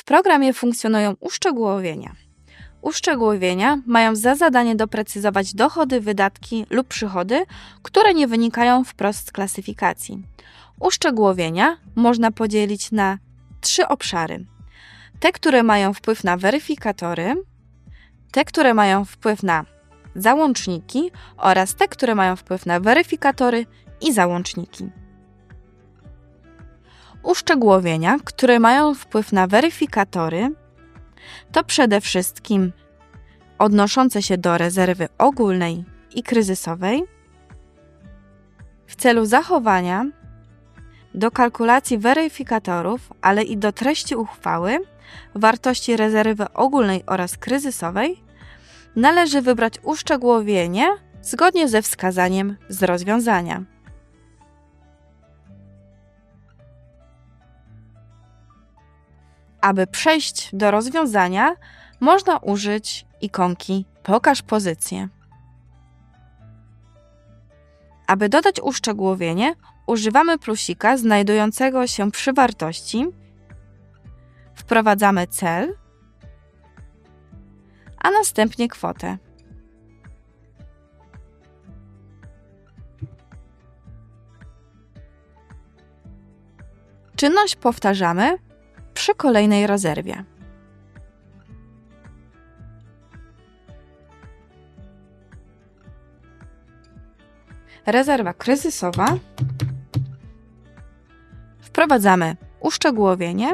W programie funkcjonują uszczegółowienia. Uszczegółowienia mają za zadanie doprecyzować dochody, wydatki lub przychody, które nie wynikają wprost z klasyfikacji. Uszczegółowienia można podzielić na trzy obszary: te, które mają wpływ na weryfikatory, te, które mają wpływ na załączniki oraz te, które mają wpływ na weryfikatory i załączniki. Uszczegółowienia, które mają wpływ na weryfikatory, to przede wszystkim odnoszące się do rezerwy ogólnej i kryzysowej w celu zachowania do kalkulacji weryfikatorów, ale i do treści uchwały wartości rezerwy ogólnej oraz kryzysowej należy wybrać uszczegółowienie zgodnie ze wskazaniem z rozwiązania. Aby przejść do rozwiązania, można użyć ikonki Pokaż pozycję. Aby dodać uszczegółowienie, używamy plusika znajdującego się przy wartości. Wprowadzamy cel, a następnie kwotę. Czynność powtarzamy przy kolejnej rezerwie. Rezerwa kryzysowa. Wprowadzamy uszczegółowienie.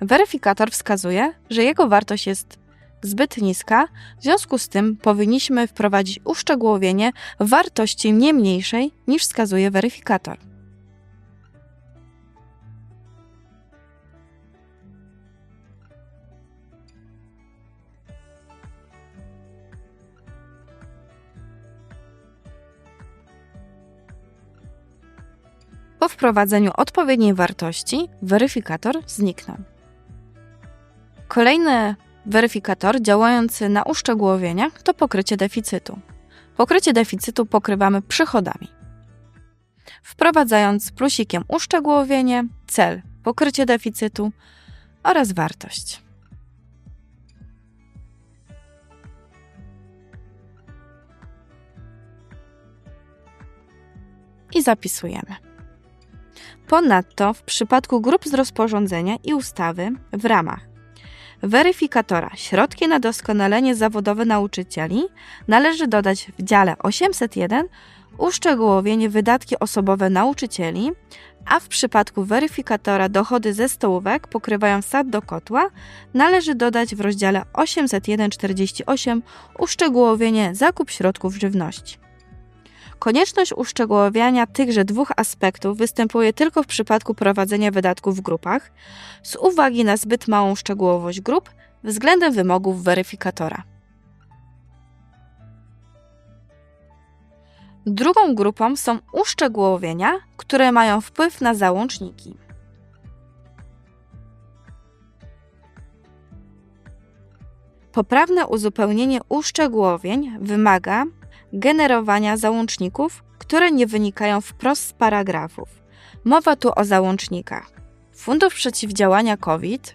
Weryfikator wskazuje, że jego wartość jest zbyt niska, w związku z tym powinniśmy wprowadzić uszczegółowienie wartości nie mniejszej niż wskazuje weryfikator. Po wprowadzeniu odpowiedniej wartości weryfikator zniknął. Kolejny weryfikator działający na uszczegółowieniach to pokrycie deficytu. Pokrycie deficytu pokrywamy przychodami. Wprowadzając plusikiem uszczegółowienie, cel, pokrycie deficytu oraz wartość. I zapisujemy. Ponadto w przypadku grup z rozporządzenia i ustawy w ramach weryfikatora środki na doskonalenie zawodowe nauczycieli należy dodać w dziale 801 uszczegółowienie wydatki osobowe nauczycieli, a w przypadku weryfikatora dochody ze stołówek pokrywają sad do kotła, należy dodać w rozdziale 801.48 uszczegółowienie zakup środków żywności. Konieczność uszczegółowiania tychże dwóch aspektów występuje tylko w przypadku prowadzenia wydatków w grupach, z uwagi na zbyt małą szczegółowość grup względem wymogów weryfikatora. Drugą grupą są uszczegółowienia, które mają wpływ na załączniki. Poprawne uzupełnienie uszczegółowień wymaga generowania załączników, które nie wynikają wprost z paragrafów. Mowa tu o załącznikach. Fundusz Przeciwdziałania COVID,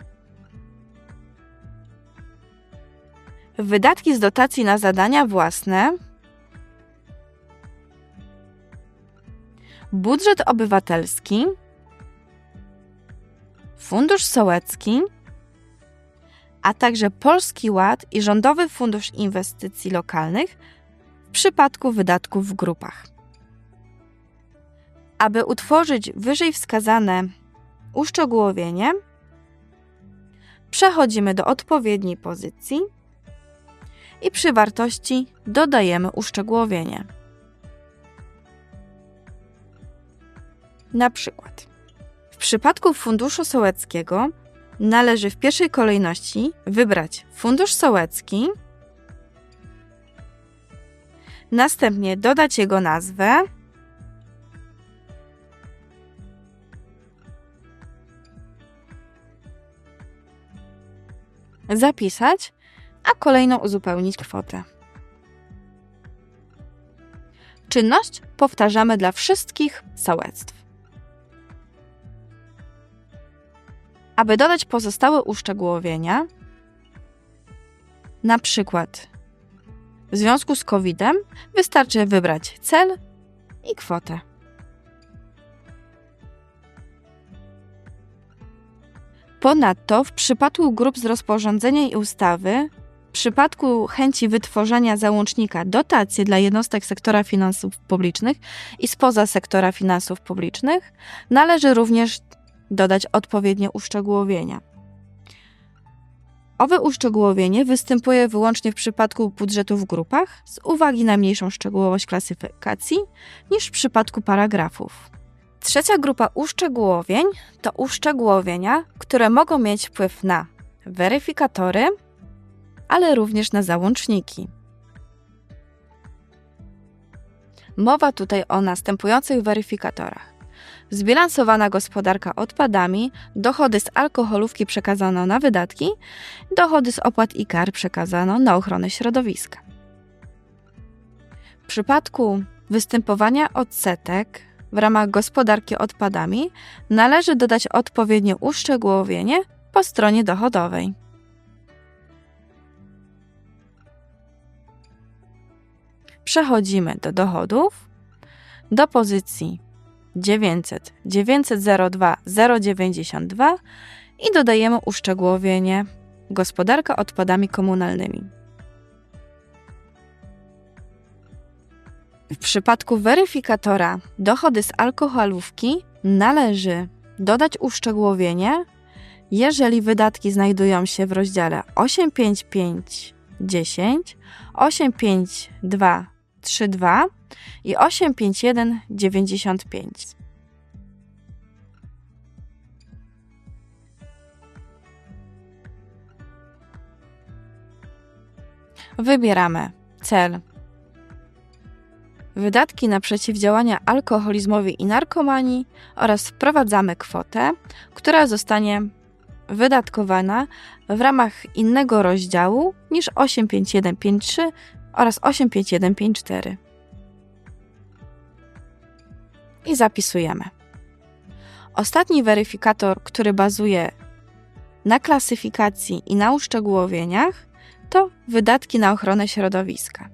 wydatki z dotacji na zadania własne, budżet obywatelski, Fundusz Sołecki, a także Polski Ład i Rządowy Fundusz Inwestycji Lokalnych przypadku wydatków w grupach. Aby utworzyć wyżej wskazane uszczegółowienie, przechodzimy do odpowiedniej pozycji i przy wartości dodajemy uszczegółowienie. Na przykład, w przypadku Funduszu Sołeckiego należy w pierwszej kolejności wybrać Fundusz Sołecki Następnie dodać jego nazwę. Zapisać, a kolejno uzupełnić kwotę. Czynność powtarzamy dla wszystkich sołectw. Aby dodać pozostałe uszczegółowienia, na przykład w związku z COVID-em, wystarczy wybrać cel i kwotę. Ponadto w przypadku grup z rozporządzenia i ustawy, w przypadku chęci wytworzenia załącznika dotacji dla jednostek sektora finansów publicznych i spoza sektora finansów publicznych, należy również dodać odpowiednie uszczegółowienia. Owe uszczegółowienie występuje wyłącznie w przypadku budżetu w grupach z uwagi na mniejszą szczegółowość klasyfikacji niż w przypadku paragrafów. Trzecia grupa uszczegółowień to uszczegółowienia, które mogą mieć wpływ na weryfikatory, ale również na załączniki. Mowa tutaj o następujących weryfikatorach. Zbilansowana gospodarka odpadami, dochody z alkoholówki przekazano na wydatki, dochody z opłat i kar przekazano na ochronę środowiska. W przypadku występowania odsetek w ramach gospodarki odpadami należy dodać odpowiednie uszczegółowienie po stronie dochodowej. Przechodzimy do dochodów, do pozycji 900 902 092 i dodajemy uszczegółowienie. Gospodarka odpadami komunalnymi. W przypadku weryfikatora dochody z alkoholówki należy dodać uszczegółowienie, jeżeli wydatki znajdują się w rozdziale 85510, 85232 i 85195. Wybieramy cel wydatki na przeciwdziałanie alkoholizmowi i narkomanii oraz wprowadzamy kwotę, która zostanie wydatkowana w ramach innego rozdziału niż 85153 oraz 85154. I zapisujemy. Ostatni weryfikator, który bazuje na klasyfikacji i na uszczegółowieniach, to wydatki na ochronę środowiska.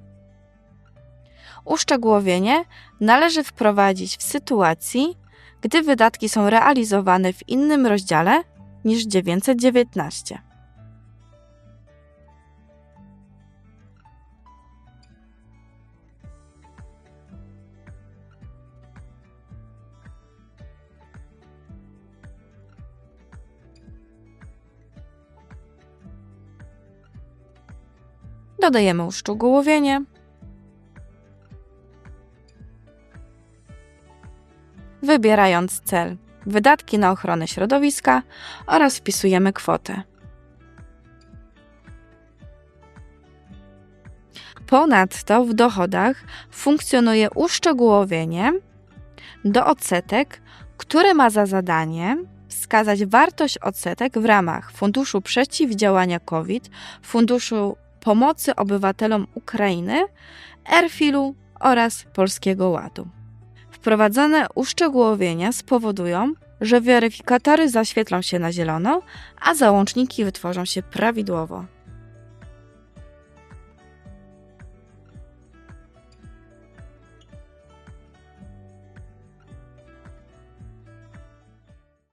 Uszczegółowienie należy wprowadzić w sytuacji, gdy wydatki są realizowane w innym rozdziale niż 919. Dodajemy uszczegółowienie. Wybierając cel wydatki na ochronę środowiska oraz wpisujemy kwotę. Ponadto w dochodach funkcjonuje uszczegółowienie do odsetek, które ma za zadanie wskazać wartość odsetek w ramach Funduszu Przeciwdziałania COVID, Funduszu Pomocy Obywatelom Ukrainy, Erfilu oraz Polskiego Ładu. Wprowadzone uszczegółowienia spowodują, że weryfikatory zaświetlą się na zielono, a załączniki wytworzą się prawidłowo.